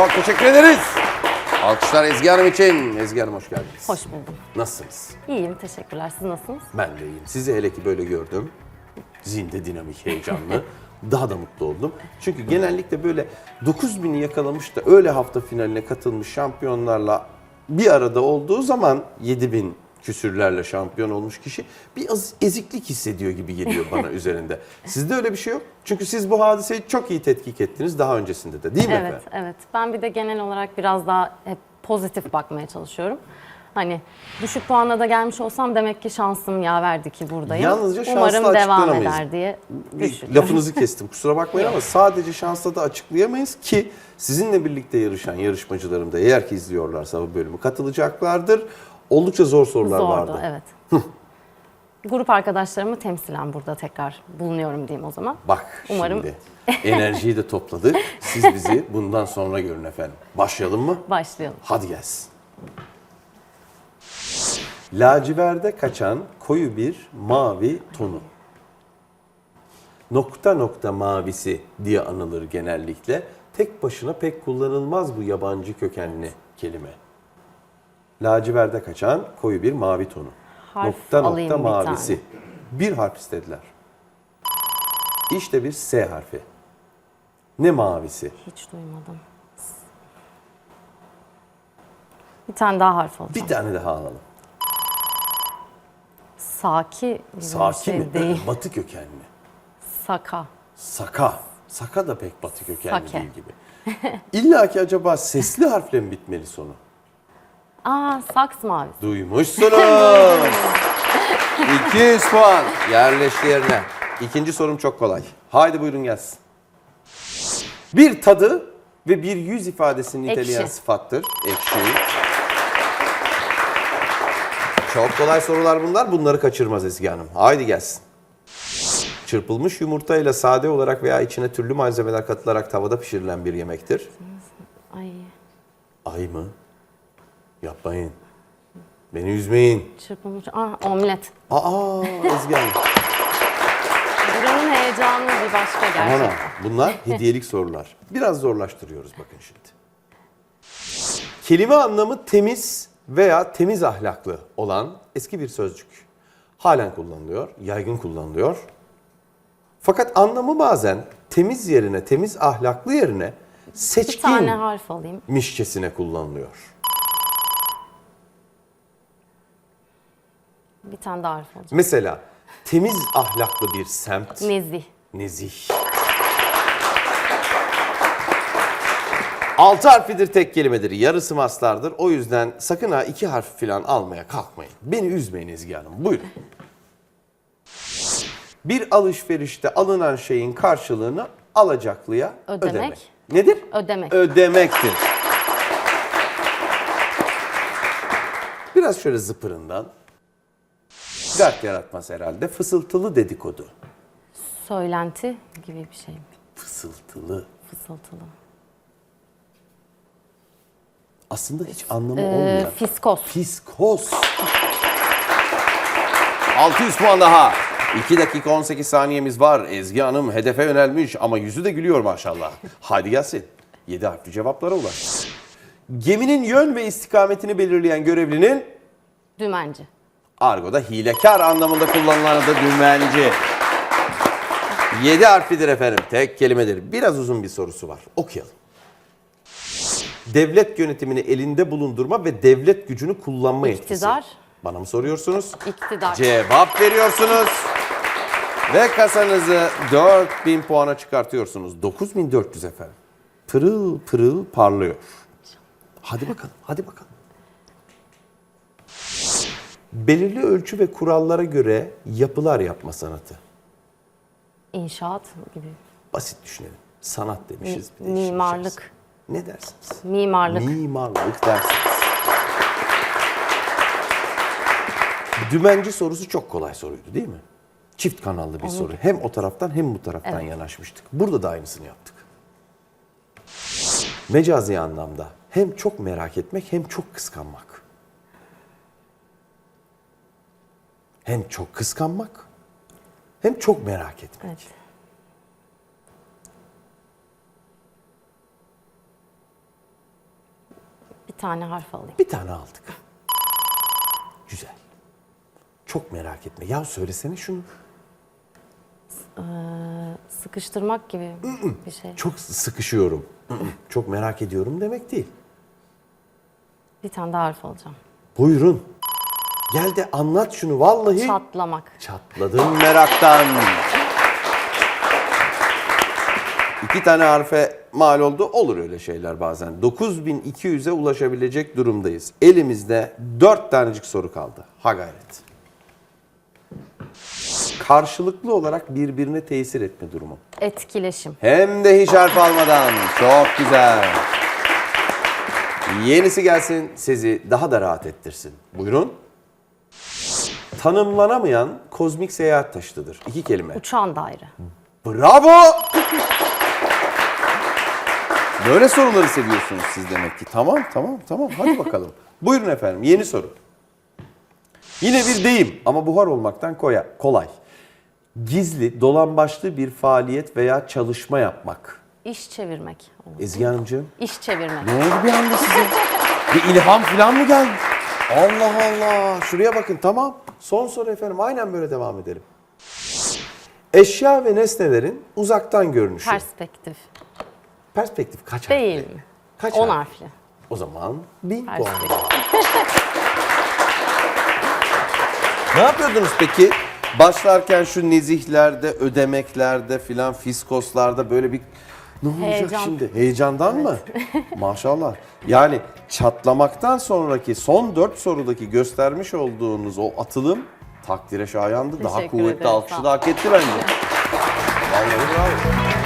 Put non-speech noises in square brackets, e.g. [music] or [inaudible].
Çok teşekkür ederiz. Alkışlar Ezgi Hanım için. Ezgi Hanım hoş geldiniz. Hoş buldum. Nasılsınız? İyiyim, teşekkürler. Siz nasılsınız? Ben de iyiyim. Sizi hele ki böyle gördüm. Zinde dinamik, heyecanlı. [laughs] Daha da mutlu oldum. Çünkü genellikle böyle 9000'i yakalamış da öyle hafta finaline katılmış şampiyonlarla bir arada olduğu zaman 7000 küsürlerle şampiyon olmuş kişi bir az eziklik hissediyor gibi geliyor bana [laughs] üzerinde. Sizde öyle bir şey yok. Çünkü siz bu hadiseyi çok iyi tetkik ettiniz daha öncesinde de değil mi Evet, efendim? evet. Ben bir de genel olarak biraz daha hep pozitif bakmaya çalışıyorum. Hani düşük puanla da gelmiş olsam demek ki şansım yaverdi ki buradayım. Yalnızca şansla Umarım devam eder diye düşünüyorum. lafınızı kestim kusura bakmayın ama sadece şansla da açıklayamayız ki sizinle birlikte yarışan yarışmacılarım da eğer ki izliyorlarsa bu bölümü katılacaklardır. Oldukça zor sorular Zordu, vardı. evet. Grup arkadaşlarımı temsilen burada tekrar bulunuyorum diyeyim o zaman. Bak Umarım- şimdi enerjiyi de topladık. Siz bizi bundan sonra görün efendim. Başlayalım mı? Başlayalım. Hadi gelsin. Laciverde kaçan koyu bir mavi tonu. Nokta nokta mavisi diye anılır genellikle. Tek başına pek kullanılmaz bu yabancı kökenli kelime. Laciverde kaçan koyu bir mavi tonu. Harf nokta nokta bir mavisi. Bir harf istediler. İşte bir S harfi. Ne mavisi? Hiç duymadım. Bir tane daha harf alacağım. Bir tane daha alalım. Saki gibi Saki şey mi? değil. [laughs] Batı kökenli. Saka. Saka. Saka da pek batı kökenli Sake. değil gibi. İlla ki acaba sesli harfle mi bitmeli sonu? Aa, saks mavisi. Duymuşsunuz. [laughs] 200 puan yerleşti yerine. İkinci sorum çok kolay. Haydi buyurun gelsin. Bir tadı ve bir yüz ifadesini niteleyen Ekşi. sıfattır. Ekşi. Çok kolay sorular bunlar. Bunları kaçırmaz Ezgi Hanım. Haydi gelsin. Çırpılmış yumurta ile sade olarak veya içine türlü malzemeler katılarak tavada pişirilen bir yemektir. Ay, Ay mı? Yapmayın. Beni üzmeyin. çırpılmış. Aa, omlet. Aa Ezgi Hanım. Buranın heyecanı bir başka Aman gerçekten. ha, bunlar [laughs] hediyelik sorular. Biraz zorlaştırıyoruz bakın şimdi. Kelime anlamı temiz veya temiz ahlaklı olan eski bir sözcük. Halen kullanılıyor, yaygın kullanılıyor. Fakat anlamı bazen temiz yerine, temiz ahlaklı yerine Bir tane seçkin harf alayım. mişçesine kullanılıyor. Bir tane daha harf alacağım. Mesela temiz ahlaklı bir semt, Nezih. nezih. Altı harflidir tek kelimedir. Yarısı maslardır. O yüzden sakın ha iki harf falan almaya kalkmayın. Beni üzmeyin Ezgi Hanım. Buyurun. Bir alışverişte alınan şeyin karşılığını alacaklıya Ödemek. ödemek. Nedir? Ödemek. Ödemektir. Biraz şöyle zıpırından. Dert yaratmaz herhalde. Fısıltılı dedikodu. Söylenti gibi bir şey mi? Fısıltılı. Fısıltılı. Aslında hiç anlamı Ee, olmayan. fiskos. Fiskos. 600 puan daha. 2 dakika 18 saniyemiz var. Ezgi Hanım hedefe yönelmiş ama yüzü de gülüyor maşallah. Hadi gelsin. 7 harfli cevaplara ulaş. Geminin yön ve istikametini belirleyen görevlinin Dümenci. Argoda hilekar anlamında kullanılan adı dümenci. 7 harflidir efendim. Tek kelimedir. Biraz uzun bir sorusu var. Okuyalım. Devlet yönetimini elinde bulundurma ve devlet gücünü kullanma yetkisi. İktidar. Bana mı soruyorsunuz? İktidar. Cevap veriyorsunuz. Ve kasanızı 4000 puana çıkartıyorsunuz. 9400 efendim. Pırıl pırıl parlıyor. Hadi bakalım, hadi bakalım. Belirli ölçü ve kurallara göre yapılar yapma sanatı. İnşaat gibi. Basit düşünelim. Sanat demişiz. bir de mimarlık. Ne dersiniz? Mimarlık. Mimarlık dersiniz. Dümenci sorusu çok kolay soruydu değil mi? Çift kanallı bir soru. Hem o taraftan hem bu taraftan yanaşmıştık. Burada da aynısını yaptık. Mecazi anlamda hem çok merak etmek hem çok kıskanmak. Hem çok kıskanmak hem çok merak etmek. Evet. tane harf alayım. Bir tane aldık. Güzel. Çok merak etme. Ya söylesene şunu. Sıkıştırmak gibi bir şey. Çok sıkışıyorum. Çok merak ediyorum demek değil. Bir tane daha harf alacağım. Buyurun. Gel de anlat şunu vallahi. Çatlamak. Çatladım meraktan. İki tane harfe mal oldu. Olur öyle şeyler bazen. 9200'e ulaşabilecek durumdayız. Elimizde 4 tanecik soru kaldı. Ha gayret. Karşılıklı olarak birbirine tesir etme durumu. Etkileşim. Hem de hiç harf almadan. Çok güzel. Yenisi gelsin sizi daha da rahat ettirsin. Buyurun. Tanımlanamayan kozmik seyahat taşıtıdır. İki kelime. Uçan daire. Bravo! Böyle soruları seviyorsunuz siz demek ki. Tamam, tamam, tamam. Hadi bakalım. [laughs] Buyurun efendim, yeni soru. Yine bir deyim ama buhar olmaktan koya, kolay. Gizli, dolambaçlı bir faaliyet veya çalışma yapmak. İş çevirmek. Ezgi Hanımcığım, İş çevirmek. ne oldu bir anda size? Bir ilham falan mı geldi? Allah Allah. Şuraya bakın tamam. Son soru efendim. Aynen böyle devam edelim. Eşya ve nesnelerin uzaktan görünüşü. Perspektif. Perspektif kaç Değil harfli? mi? Kaç 10 harfli? O zaman bin puan. Perspektif. [laughs] Ne yapıyordunuz peki? Başlarken şu nezihlerde, ödemeklerde filan, fiskoslarda böyle bir ne olacak Heyecan. şimdi? Heyecandan mı? [laughs] Maşallah. Yani çatlamaktan sonraki son dört sorudaki göstermiş olduğunuz o atılım takdire şayandı. Daha Teşekkür kuvvetli ederim, alkışı da hak etti bence. Vallahi [laughs] bravo.